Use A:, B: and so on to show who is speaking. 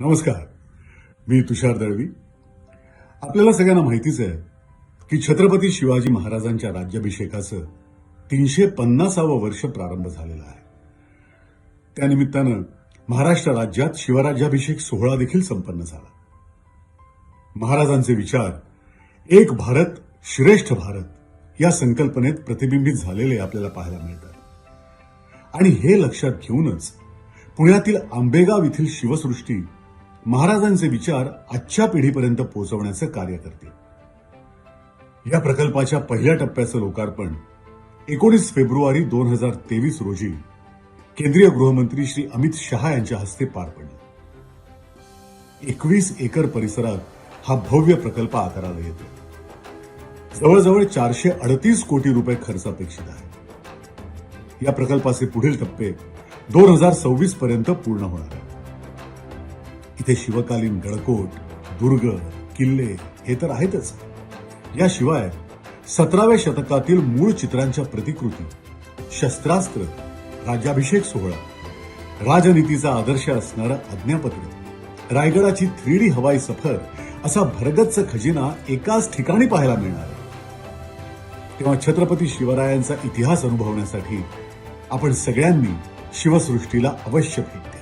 A: नमस्कार. मी तुषार दळवी. आपल्याला सगळ्यांना माहितीच आहे की छत्रपती शिवाजी महाराजांच्या राज्याभिषेकाचं तीनशे पन्नासावं वर्ष प्रारंभ झालेलं आहे. त्यानिमित्तानं महाराष्ट्र राज्यात शिवराज्याभिषेक सोहळा देखील संपन्न झाला. महाराजांचे विचार एक भारत श्रेष्ठ भारत या संकल्पनेत प्रतिबिंबित झालेले आपल्याला पाहायला मिळतात. आणि हे लक्षात घेऊनच पुण्यातील आंबेगाव येथील शिवसृष्टी महाराजांचे विचार आजच्या पिढीपर्यंत पोहोचवण्याचं कार्य करते या प्रकल्पाच्या पहिल्या टप्प्याचं लोकार्पण एकोणीस फेब्रुवारी दोन हजार तेवीस रोजी केंद्रीय गृहमंत्री श्री अमित शहा यांच्या हस्ते पार पडलं. एकवीस एकर परिसरात हा भव्य प्रकल्प आकाराला येतो. जवळजवळ चारशे अडतीस कोटी रुपये खर्च अपेक्षित आहे. या प्रकल्पाचे पुढील टप्पे दोन हजार सव्वीस पर्यंत पूर्ण होणार आहे इथे शिवकालीन गडकोट दुर्ग किल्ले हे तर आहेतच. याशिवाय सतराव्या शतकातील मूळ चित्रांच्या प्रतिकृती शस्त्रास्त्र राज्याभिषेक सोहळा राजनीतीचा आदर्श असणारं आज्ञापत्र रायगडाची थ्री डी हवाई सफर असा भरगच्च खजिना एकाच ठिकाणी पाहायला मिळणार आहे. तेव्हा छत्रपती शिवरायांचा इतिहास अनुभवण्यासाठी आपण सगळ्यांनी शिवसृष्टीला अवश्य भेट